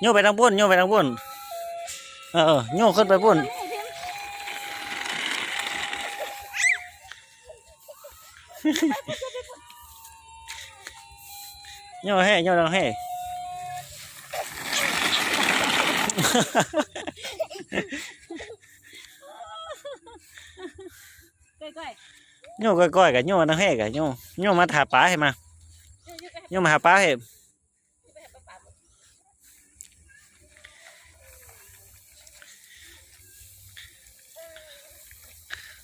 โยไปทางพุ่นโยไปทางพุ่นเออโยขึ้นไปพุ่นโยกให้โยกทางให้ก้อยโยกก้อยๆกับโยกทางให้กับโยโยมาหาปลาให้มาโยมาหาปลาให้น้องมันก็เพลินเลย เออโยกมันก็ใส่ก็ ๆสิเอ้ย เมาแล้ว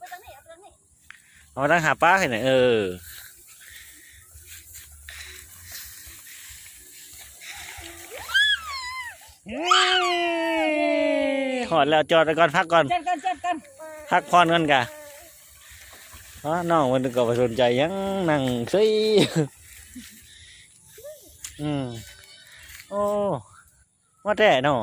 ไปโยกแห้งสิลูกไปทางนี้เอาไปทางนี้เอามาทางหาป้าให้หน่อยเออเอ้ยหอดแล้วจอดไปก่อนพักก่อน จัดกันจัดกันพักผ่อนกันกะอ๋อน้องมันก็บ่สนใจหยังนั่งซิอืมโอ้ว่าแต่เนาะ